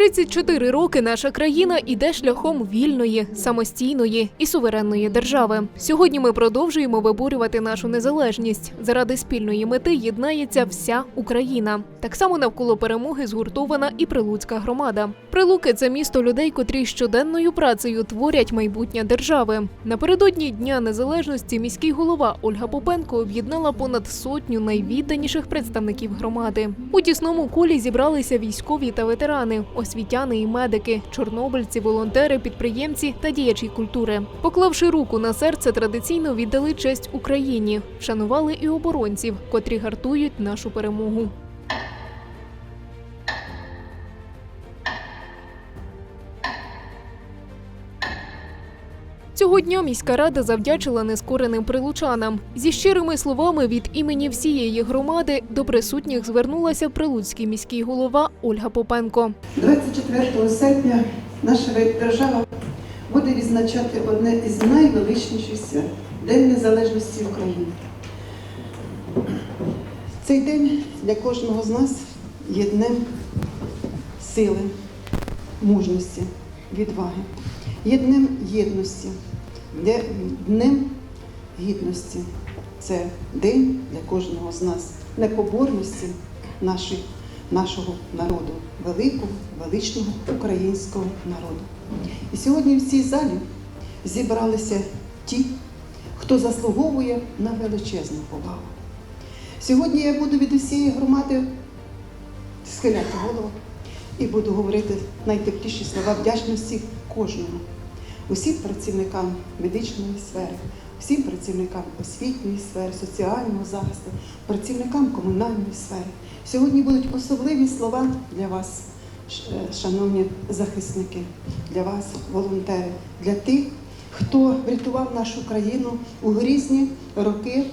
34 роки наша країна іде шляхом вільної, самостійної і суверенної держави. Сьогодні ми продовжуємо виборювати нашу незалежність. Заради спільної мети єднається вся Україна. Так само навколо перемоги згуртована і прилуцька громада. Прилуки це місто людей, котрі щоденною працею творять майбутнє держави. Напередодні Дня Незалежності міський голова Ольга Попенко об'єднала понад сотню найвідданіших представників громади. У тісному колі зібралися військові та ветерани, освітяни і медики, чорнобильці, волонтери, підприємці та діячі культури. Поклавши руку на серце, традиційно віддали честь Україні, вшанували і оборонців, котрі гартують нашу перемогу. Цього дня міська рада завдячила нескореним прилучанам. Зі щирими словами від імені всієї громади до присутніх звернулася прилуцький міський голова Ольга Попенко. 24 серпня наша держава буде відзначати одне із найвеличніших День Незалежності України. Цей день для кожного з нас є днем сили, мужності, відваги, є днем єдності, днем гідності. Це день для кожного з нас непоборності нашої, нашого народу, великого, величного українського народу. І сьогодні в цій залі зібралися ті, хто заслуговує на величезну повагу. Сьогодні я буду від усієї громади схиляти голову і буду говорити найтепліші слова вдячності кожному, усім працівникам медичної сфери, всім працівникам освітньої сфери, соціального захисту, працівникам комунальної сфери. Сьогодні будуть особливі слова для вас, е, шановні захисники, для вас, волонтери, для тих, хто врятував нашу країну у грізні роки,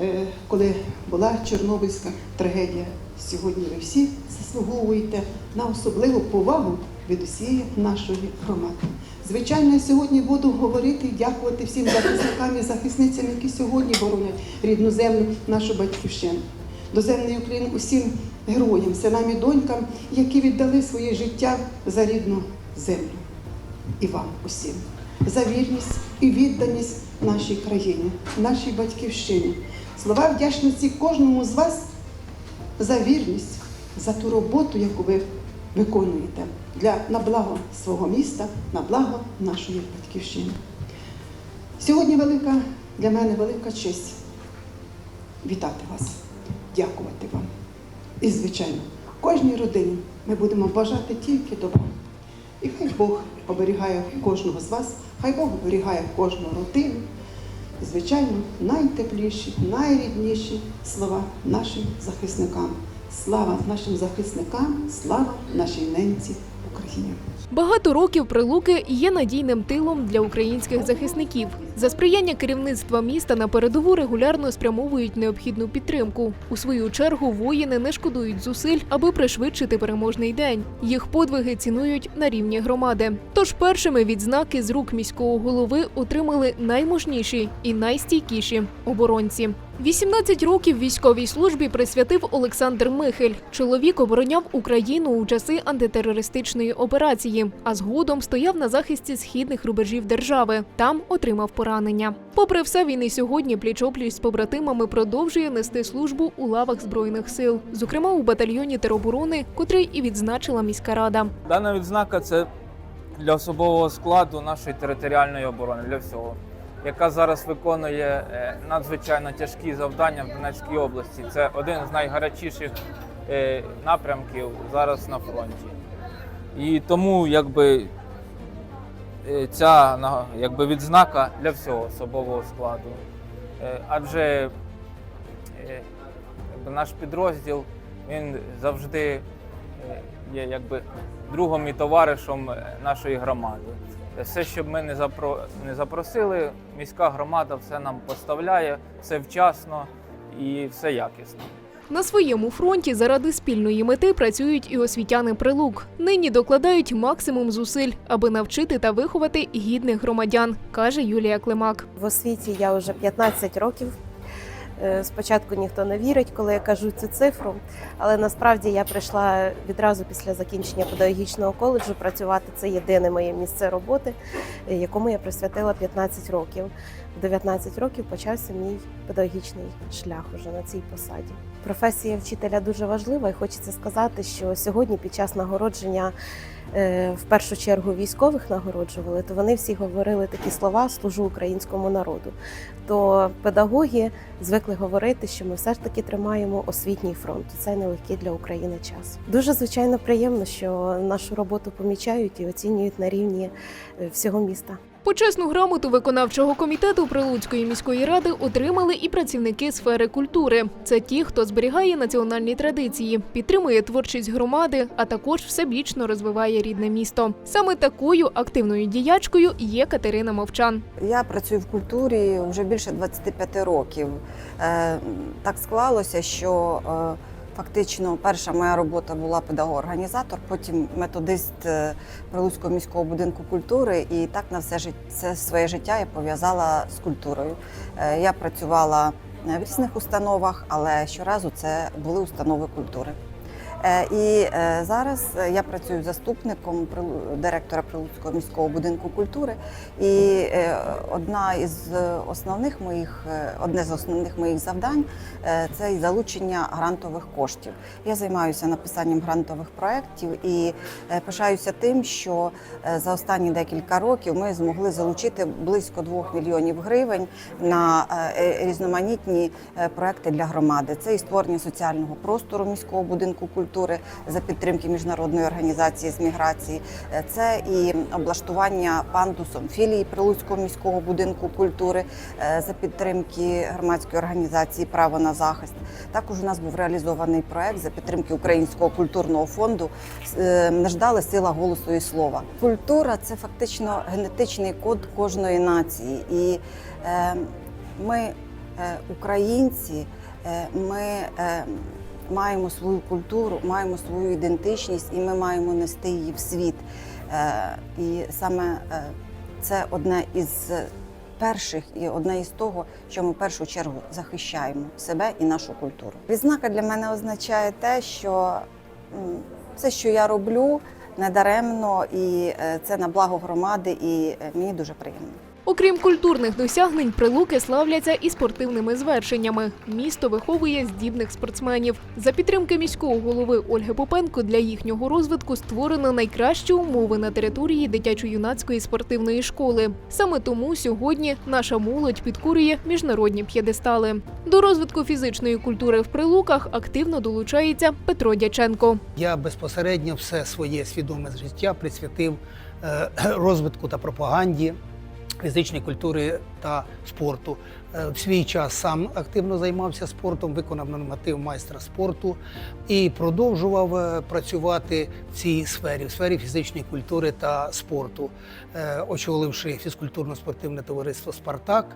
е, коли була Чорнобильська трагедія. Сьогодні ви всі заслуговуєте на особливу повагу від усієї нашої громади. Звичайно, я сьогодні буду говорити і дякувати всім захисникам і захисницям, які сьогодні боронять рідну землю, нашу батьківщину. До земної України усім героям, синам і донькам, які віддали своє життя за рідну землю. І вам усім за вірність і відданість нашій країні, нашій батьківщині. Слова вдячності кожному з вас за вірність, за ту роботу, яку ви виконуєте для на благо свого міста, на благо нашої батьківщини. Сьогодні велика для мене велика честь вітати вас, дякувати вам. І, звичайно, кожній родині ми будемо бажати тільки добра. І хай Бог оберігає кожного з вас, хай Бог оберігає кожну родину. Звичайно, найтепліші, найрідніші слова нашим захисникам. Слава нашим захисникам, слава нашій ненці Україні. Багато років прилуки є надійним тилом для українських захисників. За сприяння керівництва міста на передову регулярно спрямовують необхідну підтримку. У свою чергу воїни не шкодують зусиль, аби пришвидшити переможний день. Їх подвиги цінують на рівні громади. Тож першими відзнаки з рук міського голови отримали наймужніші і найстійкіші оборонці. 18 років військовій службі присвятив Олександр Михель. Чоловік обороняв Україну у часи антитерористичної операції, а згодом стояв на захисті східних рубежів держави. Там отримав поранення. Попри все, він і сьогодні пліч-опліч з побратимами продовжує нести службу у лавах збройних сил, зокрема у батальйоні тероборони, котрий і відзначила міська рада. Дана відзнака це для особового складу нашої територіальної оборони, для всього, яка зараз виконує е, надзвичайно тяжкі завдання в Донецькій області. Це один з найгарячіших е, напрямків зараз на фронті. І тому якби ця якби, відзнака для всього особового складу. Е, Адже е, наш підрозділ він завжди е, є якби другом і товаришем е, нашої громади. Все, що ми не запро... не запросили, міська громада все нам поставляє, все вчасно і все якісно. На своєму фронті заради спільної мети працюють і освітяни прилук. Нині докладають максимум зусиль, аби навчити та виховати гідних громадян, каже Юлія Климак. В освіті я вже 15 років. Е, Спочатку ніхто не вірить, коли я кажу цю цифру, але насправді я прийшла відразу після закінчення педагогічного коледжу працювати. Це єдине моє місце роботи, е, якому я присвятила 15 років. В 19 років почався мій педагогічний шлях уже на цій посаді. Професія вчителя дуже важлива, і хочеться сказати, що сьогодні, під час нагородження, е, в першу чергу військових нагороджували, то вони всі говорили такі слова служу українському народу. То педагоги звикли говорити, що ми все ж таки тримаємо освітній фронт. Це нелегкий для України час. Дуже звичайно приємно, що нашу роботу помічають і оцінюють на рівні е, всього міста. Почесну грамоту виконавчого комітету Прилуцької міської ради отримали і працівники сфери культури. Це ті, хто зберігає національні традиції, підтримує творчість громади, а також всебічно розвиває рідне місто. Саме такою активною діячкою є Катерина Мовчан. Я працюю в культурі вже більше 25 років. Е, Так склалося, що е, фактично перша моя робота була педагог-організатор, потім методист е, Прилуцького міського будинку культури. І так на все це своє життя я пов'язала з культурою. Е, Я працювала в різних установах, але щоразу це були установи культури. Е, І е, зараз е, я працюю заступником директора Прилуцького міського будинку культури. І одна із основних моїх, одне з основних моїх завдань це залучення грантових коштів. Я займаюся написанням грантових проєктів і пишаюся тим, що за останні декілька років ми змогли залучити близько 2 мільйонів гривень на різноманітні проекти для громади. Це і створення соціального простору міського будинку культури за підтримки міжнародної організації з міграції. Е, Це і облаштування пандусом філії Прилуцького міського будинку культури е, за підтримки громадської організації Право на захист. Також у нас був реалізований проект за підтримки Українського культурного фонду е, «Не ждали сила голосу і слова. Культура це фактично генетичний код кожної нації, і ми, українці, ми. Маємо свою культуру, маємо свою ідентичність, і ми маємо нести її в світ. Е, І саме е, це одне із перших і одне із того, що ми в першу чергу захищаємо себе і нашу культуру. Відзнака для мене означає те, що все, що я роблю, недаремно, і е, це на благо громади, і мені дуже приємно. Окрім культурних досягнень, прилуки славляться і спортивними звершеннями. Місто виховує здібних спортсменів. За підтримки міського голови Ольги Попенко для їхнього розвитку створено найкращі умови на території дитячо-юнацької спортивної школи. Саме тому сьогодні наша молодь підкорює міжнародні п'єдестали. До розвитку фізичної культури в прилуках активно долучається Петро Дяченко. Я безпосередньо все своє свідоме життя присвятив е, розвитку та пропаганді фізичної культури та спорту. Е, В свій час сам активно займався спортом, виконав норматив майстра спорту і продовжував е, працювати в цій сфері, в сфері фізичної культури та спорту, Е, очоливши фізкультурно-спортивне товариство Спартак,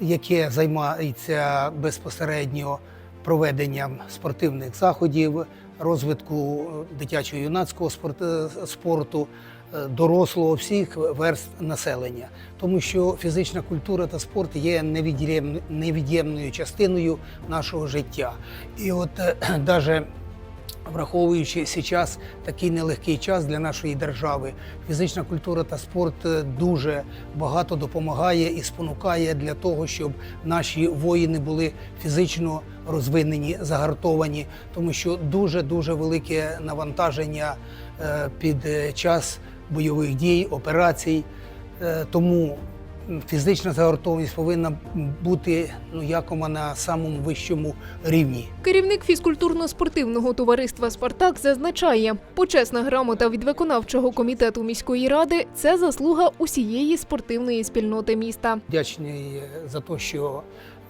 яке займається безпосередньо проведенням спортивних заходів, розвитку дитячого юнацького спорт- е, спорту, дорослого всіх верств населення, тому що фізична культура та спорт є невід'єм- невід'ємною частиною нашого життя. І от навіть Враховуючи зараз такий нелегкий час для нашої держави, фізична культура та спорт е, дуже багато допомагає і спонукає для того, щоб наші воїни були фізично розвинені, загартовані, тому що дуже дуже велике навантаження е, під е, час бойових дій, операцій. Е, Тому фізична загартованість повинна бути ну якома на самому вищому рівні. Керівник фізкультурно-спортивного товариства Спартак зазначає, почесна грамота від виконавчого комітету міської ради це заслуга усієї спортивної спільноти міста. Вдячний за те, що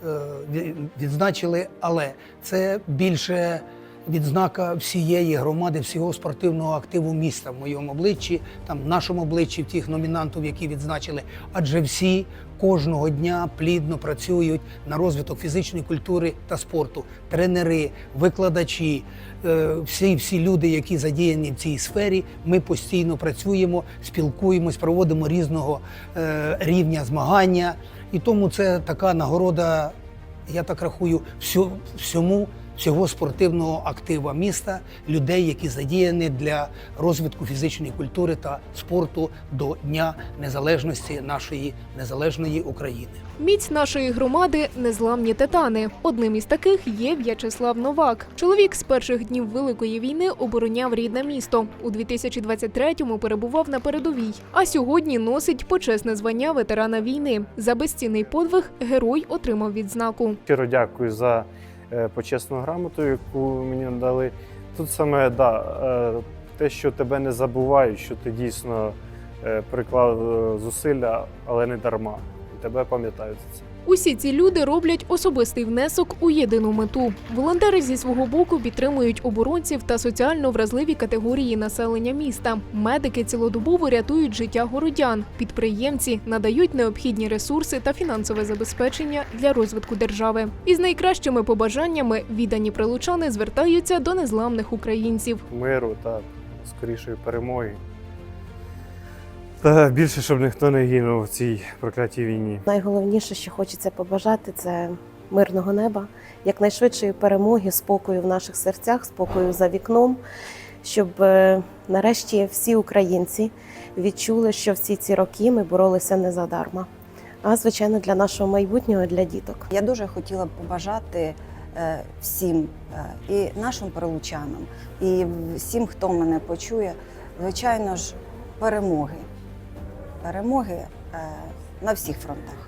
е, відзначили, але це більше відзнака всієї громади, всього спортивного активу міста в моєму обличчі, там в нашому обличчі, в тих номінантів, які відзначили. Адже всі кожного дня плідно працюють на розвиток фізичної культури та спорту. Тренери, викладачі, е, всі, всі люди, які задіяні в цій сфері, ми постійно працюємо, спілкуємось, проводимо різного е, рівня змагання. І тому це така нагорода я так рахую, всьому всього спортивного актива міста, людей, які задіяні для розвитку фізичної культури та спорту до Дня Незалежності нашої незалежної України. Міць нашої громади незламні титани. Одним із таких є В'ячеслав Новак. Чоловік з перших днів Великої війни обороняв рідне місто. У 2023-му перебував на передовій, а сьогодні носить почесне звання ветерана війни. За безцінний подвиг герой отримав відзнаку. Щиро дякую за почесну грамоту, яку мені надали. Тут саме да, е, те, що тебе не забувають, що ти дійсно е, приклав е, зусилля, але не дарма. І тебе пам'ятають за це. Усі ці люди роблять особистий внесок у єдину мету. Волонтери зі свого боку підтримують оборонців та соціально вразливі категорії населення міста. Медики цілодобово рятують життя городян. Підприємці надають необхідні ресурси та фінансове забезпечення для розвитку держави. Із найкращими побажаннями віддані прилучани звертаються до незламних українців. Миру та скорішої перемоги. Та більше, щоб ніхто не гинув в цій проклятій війні. Найголовніше, що хочеться побажати, це мирного неба, якнайшвидшої перемоги, спокою в наших серцях, спокою за вікном, щоб е, нарешті всі українці відчули, що всі ці роки ми боролися не задарма, а звичайно для нашого майбутнього, для діток. Я дуже хотіла б побажати е, всім е, і нашим перелучанам, і всім, хто мене почує, звичайно ж, перемоги. Перемоги е, на всіх фронтах.